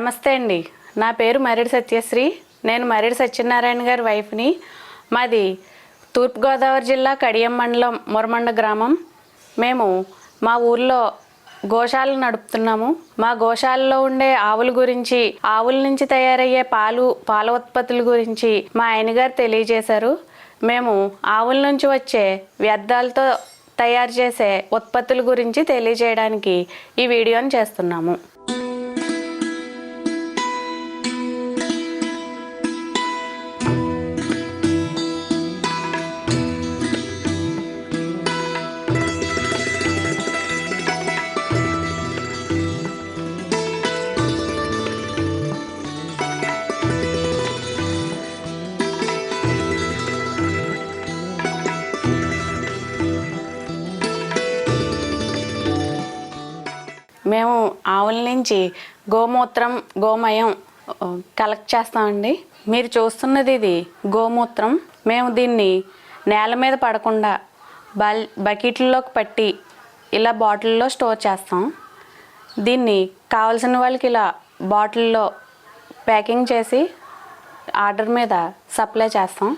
నమస్తే అండి. నా పేరు మరిడి సత్యశ్రీ. నేను మరిడి సత్యనారాయణ గారి వైఫ్ని మాది తూర్పుగోదావరి జిల్లా కడియం మండలం మురమండ గ్రామం. మేము మా ఊర్లో గోశాలను నడుపుతున్నాము. మా గోశాలలో ఉండే ఆవుల గురించి ఆవుల నుంచి తయారయ్యే పాలు పాల ఉత్పత్తుల గురించి మా ఆయనగారు తెలియజేశారు. మేము ఆవుల నుంచి వచ్చే వ్యర్థాలతో తయారు చేసే ఉత్పత్తుల గురించి తెలియజేయడానికి ఈ వీడియోని చేస్తున్నాము. మేము ఆవుల నుంచి గోమూత్రం గోమయం కలెక్ట్ చేస్తామండి. మీరు చూస్తున్నది ఇది గోమూత్రం. మేము దీన్ని నేల మీద పడకుండా బల్ బకెట్లలోకి పట్టి ఇలా బాటిల్లో స్టోర్ చేస్తాం. దీన్ని కావాల్సిన వాళ్ళకి ఇలా బాటిల్లో ప్యాకింగ్ చేసి ఆర్డర్ మీద సప్లై చేస్తాం.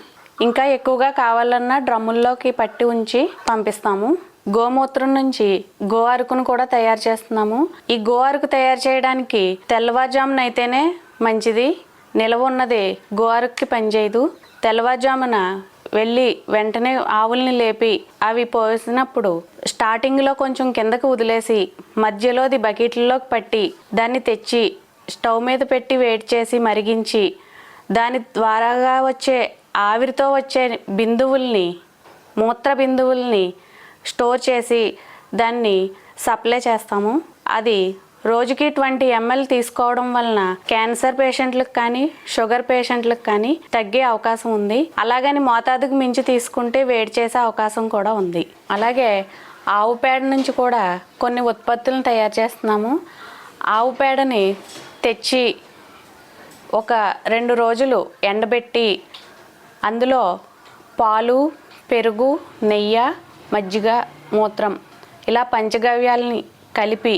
ఇంకా ఎక్కువగా కావాలన్నా డ్రమ్ముల్లోకి పట్టి ఉంచి పంపిస్తాము. గోమూత్రం నుంచి గో అరుకును కూడా తయారు చేస్తున్నాము. ఈ గో అరుకు తయారు చేయడానికి తెల్లవారుజామున అయితేనే మంచిది. నిలవ ఉన్నది గో అరుక్కి పనిచేయదు. తెల్లవారుజామున వెళ్ళి వెంటనే ఆవుల్ని లేపి అవి పోసినప్పుడు స్టార్టింగ్లో కొంచెం కిందకు వదిలేసి మధ్యలోది బకెట్లలోకి పట్టి దాన్ని తెచ్చి స్టవ్ మీద పెట్టి వేడి చేసి మరిగించి దాని ద్వారాగా వచ్చే ఆవిరితో వచ్చే బిందువుల్ని మూత్ర బిందువుల్ని స్టోర్ చేసి దాన్ని సప్లై చేస్తాము. అది రోజుకి ట్వంటీ ఎంఎల్ తీసుకోవడం వలన క్యాన్సర్ పేషెంట్లకు కానీ షుగర్ పేషెంట్లకు కానీ తగ్గే అవకాశం ఉంది. అలాగని మోతాదుకు మించి తీసుకుంటే వేడి చేసే అవకాశం కూడా ఉంది. అలాగే ఆవు పేడ నుంచి కూడా కొన్ని ఉత్పత్తులను తయారు చేస్తున్నాము. ఆవు పేడని తెచ్చి ఒక రెండు రోజులు ఎండబెట్టి అందులో పాలు పెరుగు నెయ్యి మజ్జిగ మూత్రం ఇలా పంచగవ్యాలని కలిపి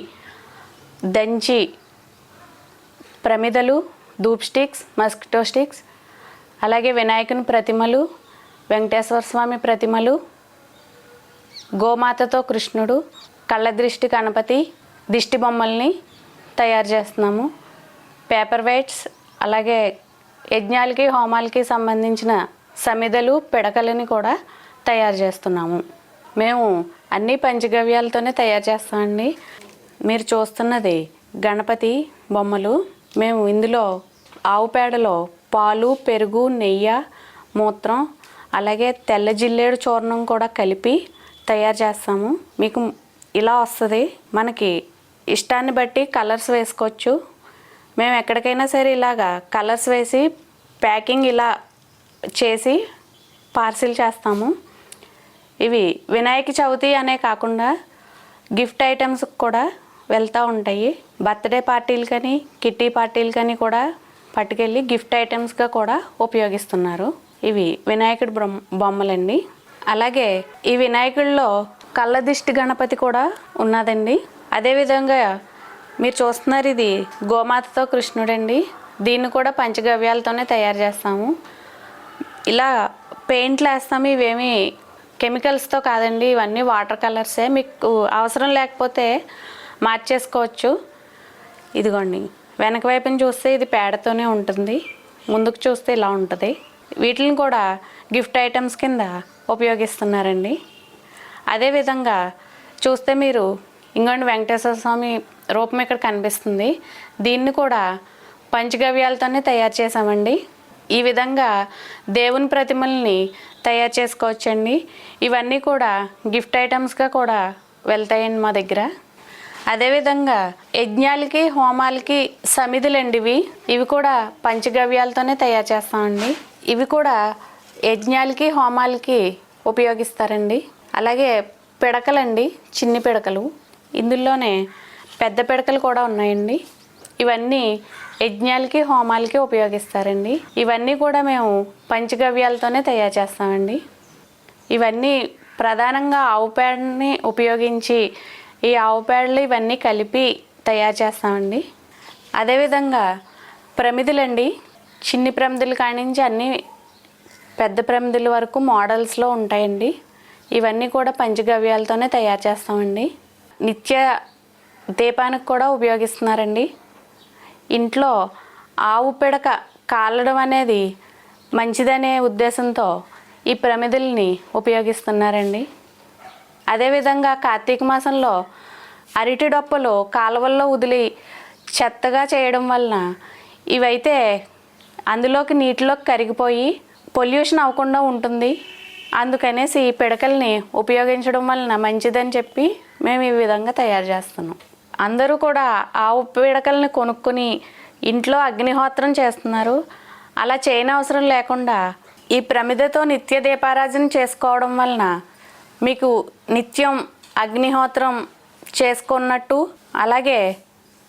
దంచి ప్రమిదలు ధూప్ స్టిక్స్ మస్కిటో స్టిక్స్ అలాగే వినాయకుని ప్రతిమలు వెంకటేశ్వర స్వామి ప్రతిమలు గోమాతతో కృష్ణుడు కళ్ళ దృష్టి గణపతి దిష్టి బొమ్మల్ని తయారు చేస్తున్నాము. పేపర్ వెయిట్స్ అలాగే యజ్ఞాలకి హోమాలకి సంబంధించిన సమిదలు పిడకలని కూడా తయారు చేస్తున్నాము. మేము అన్ని పంచగవ్యాలతోనే తయారు చేస్తామండి. మీరు చూస్తున్నది గణపతి బొమ్మలు. మేము ఇందులో ఆవు పేడలో పాలు పెరుగు నెయ్యి మూత్రం అలాగే తెల్ల జిల్లేడు చూర్ణం కూడా కలిపి తయారు చేస్తాము. మీకు ఇలా వస్తుంది. మనకి ఇష్టాన్ని బట్టి కలర్స్ వేసుకోవచ్చు. మేము ఎక్కడికైనా సరే ఇలాగా కలర్స్ వేసి ప్యాకింగ్ ఇలా చేసి పార్సిల్ చేస్తాము. ఇవి వినాయక చవితి అనే కాకుండా గిఫ్ట్ ఐటమ్స్ కూడా వెళ్తూ ఉంటాయి. బర్త్డే పార్టీలు కానీ కిట్టి పార్టీలు కానీ కూడా పట్టుకెళ్ళి గిఫ్ట్ ఐటమ్స్గా కూడా ఉపయోగిస్తున్నారు. ఇవి వినాయకుడి బొమ్మలండి. అలాగే ఈ వినాయకుడిలో కళ్ళదిష్టి గణపతి కూడా ఉన్నదండి. అదేవిధంగా మీరు చూస్తున్నారు ఇది గోమాతతో కృష్ణుడండి. దీన్ని కూడా పంచగవ్యాలతోనే తయారు చేస్తాము. ఇలా పెయింట్లు వేస్తాము. ఇవేమి కెమికల్స్తో కాదండి ఇవన్నీ వాటర్ కలర్సే. మీకు అవసరం లేకపోతే మార్చేసుకోవచ్చు. ఇదిగోండి వెనక వైపున చూస్తే ఇది పేడతోనే ఉంటుంది. ముందుకు చూస్తే ఇలా ఉంటుంది. వీటిని కూడా గిఫ్ట్ ఐటమ్స్ కింద ఉపయోగిస్తున్నారండి. అదేవిధంగా చూస్తే మీరు ఇంకోండి వెంకటేశ్వర స్వామి రూపం ఇక్కడ కనిపిస్తుంది. దీన్ని కూడా పంచగవ్యాలతోనే తయారు చేసామండి ఈ విధంగా దేవుని ప్రతిమల్ని తయారు చేసుకోవచ్చండి. ఇవన్నీ కూడా గిఫ్ట్ ఐటమ్స్గా కూడా వెళ్తాయండి మా దగ్గర. అదేవిధంగా యజ్ఞాలకి హోమాలకి సమిధులండి ఇవి. ఇవి కూడా పంచగవ్యాలతోనే తయారు చేస్తామండి. ఇవి కూడా యజ్ఞాలకి హోమాలకి ఉపయోగిస్తారండి. అలాగే పిడకలండి చిన్ని పిడకలు. ఇందులోనే పెద్ద పిడకలు కూడా ఉన్నాయండి. ఇవన్నీ యజ్ఞాలకి హోమాలకి ఉపయోగిస్తారండి. ఇవన్నీ కూడా మేము పంచగవ్యాలతోనే తయారు చేస్తామండి. ఇవన్నీ ప్రధానంగా ఆవు పేడని ఉపయోగించి ఈ ఆవు పేడలు ఇవన్నీ కలిపి తయారు చేస్తామండి. అదేవిధంగా ప్రమిదులండి చిన్ని ప్రమిదులు కానించి అన్నీ పెద్ద ప్రమిదుల వరకు మోడల్స్లో ఉంటాయండి. ఇవన్నీ కూడా పంచగవ్యాలతోనే తయారు చేస్తామండి. నిత్య దీపానికి కూడా ఉపయోగిస్తున్నారండి. ఇంట్లో ఆవు పిడక కాలడం అనేది మంచిదనే ఉద్దేశంతో ఈ ప్రమిదల్ని ఉపయోగిస్తున్నారండి. అదేవిధంగా కార్తీక మాసంలో అరటి డొప్పలు కాలువల్లో వదిలి చెత్తగా చేయడం వలన ఇవైతే అందులోకి నీటిలోకి కరిగిపోయి పొల్యూషన్ అవ్వకుండా ఉంటుంది. అందుకనేసి ఈ పిడకల్ని ఉపయోగించడం వలన మంచిదని చెప్పి మేము ఈ విధంగా తయారు చేస్తున్నాం. అందరూ కూడా ఆవు పిడకల్ని కొనుక్కొని ఇంట్లో అగ్నిహోత్రం చేస్తున్నారు. అలా చేయనవసరం లేకుండా ఈ ప్రమిదతో నిత్య దీపారాజన చేసుకోవడం వలన మీకు నిత్యం అగ్నిహోత్రం చేసుకున్నట్టు అలాగే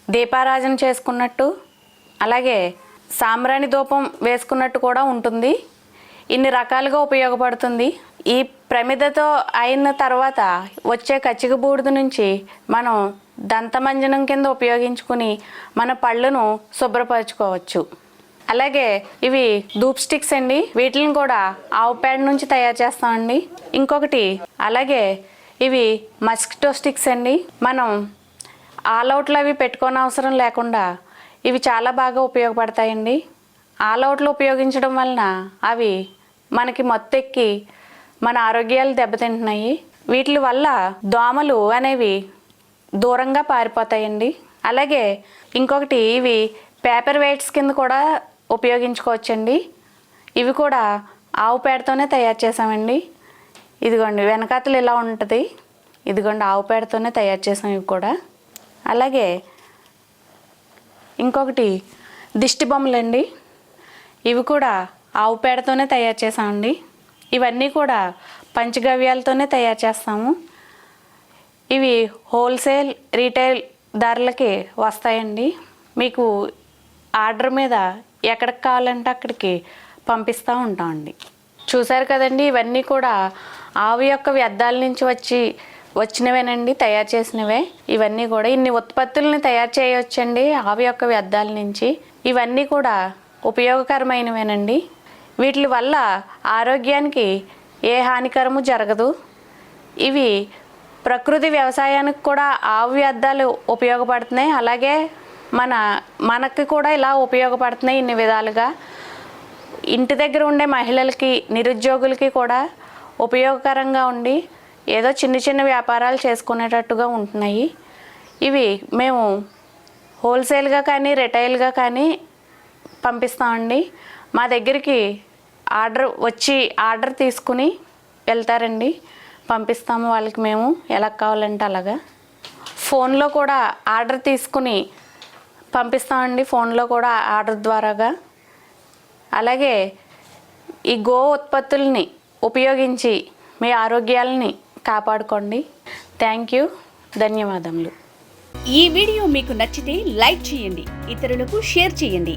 దీపారాజన చేసుకున్నట్టు అలాగే సాంబ్రాణి ధూపం వేసుకున్నట్టు కూడా ఉంటుంది. ఇన్ని రకాలుగా ఉపయోగపడుతుంది. ఈ ప్రమిదతో అయిన తర్వాత వచ్చే కచ్చిక బూడిద నుంచి మనం దంతమంజనం కింద ఉపయోగించుకుని మన పళ్ళను శుభ్రపరచుకోవచ్చు. అలాగే ఇవి ధూప్ స్టిక్స్ అండి. వీటిని కూడా ఆవు పేడ నుంచి తయారు చేస్తామండి. ఇంకొకటి అలాగే ఇవి మస్కిటో స్టిక్స్ అండి. మనం ఆల్ అవుట్లు అవి పెట్టుకోని అవసరం లేకుండా ఇవి చాలా బాగా ఉపయోగపడతాయండి. ఆల్ అవుట్లు ఉపయోగించడం వలన అవి మనకి మొత్తెక్కి మన ఆరోగ్యాలు దెబ్బతింటున్నాయి. వీటి వల్ల దోమలు అనేవి దూరంగా పారిపోతాయండి. అలాగే ఇంకొకటి ఇవి పేపర్ వెయిట్స్ కింద కూడా ఉపయోగించుకోవచ్చండి. ఇవి కూడా ఆవు పేడతోనే తయారు చేసామండి ఇదిగోండి వెనకాతలు ఇలా ఉంటుంది. ఇదిగోండి ఆవు పేడతోనే తయారు చేసాం ఇవి కూడా. అలాగే ఇంకొకటి దిష్టి బొమ్మలండి. ఇవి కూడా ఆవు పేడతోనే తయారు చేసామండి ఇవన్నీ కూడా పంచగవ్యాలతోనే తయారు చేస్తాము. ఇవి హోల్సేల్ రీటైల్ ధరలకి వస్తాయండి. మీకు ఆర్డర్ మీద ఎక్కడికి కావాలంటే అక్కడికి పంపిస్తూ ఉంటామండి. చూసారు కదండి ఇవన్నీ కూడా ఆవు యొక్క వ్యర్థాల నుంచి వచ్చి వచ్చినవేనండి తయారు చేసినవే. ఇవన్నీ కూడా ఇన్ని ఉత్పత్తుల్ని తయారు చేయవచ్చండి ఆవు యొక్క వ్యర్థాల నుంచి. ఇవన్నీ కూడా ఉపయోగకరమైనవేనండి. వీటి వల్ల ఆరోగ్యానికి ఏ హానికరము జరగదు. ఇవి ప్రకృతి వ్యవసాయానికి కూడా ఆవు వ్యర్థాలు ఉపయోగపడుతున్నాయి. అలాగే మన మనకి కూడా ఇలా ఉపయోగపడుతున్నాయి ఇన్ని విధాలుగా. ఇంటి దగ్గర ఉండే మహిళలకి నిరుద్యోగులకి కూడా ఉపయోగకరంగా ఉండి ఏదో చిన్న చిన్న వ్యాపారాలు చేసుకునేటట్టుగా ఉంటున్నాయి. ఇవి మేము హోల్సేల్గా కానీ రిటైల్గా కానీ పంపిస్తామండి. మా దగ్గరికి ఆర్డర్ వచ్చి ఆర్డర్ తీసుకుని వెళ్తారండి. పంపిస్తాము వాళ్ళకి మేము. ఎలా కావాలంటే అలాగా. ఫోన్లో కూడా ఆర్డర్ తీసుకుని పంపిస్తామండి. ఫోన్లో కూడా ఆర్డర్ ద్వారాగా. అలాగే ఈ గో ఉత్పత్తుల్ని ఉపయోగించి మీ ఆరోగ్యాలని కాపాడుకోండి. Thank you. ధన్యవాదములు. ఈ వీడియో మీకు నచ్చితే లైక్ చేయండి. ఇతరులకు షేర్ చేయండి.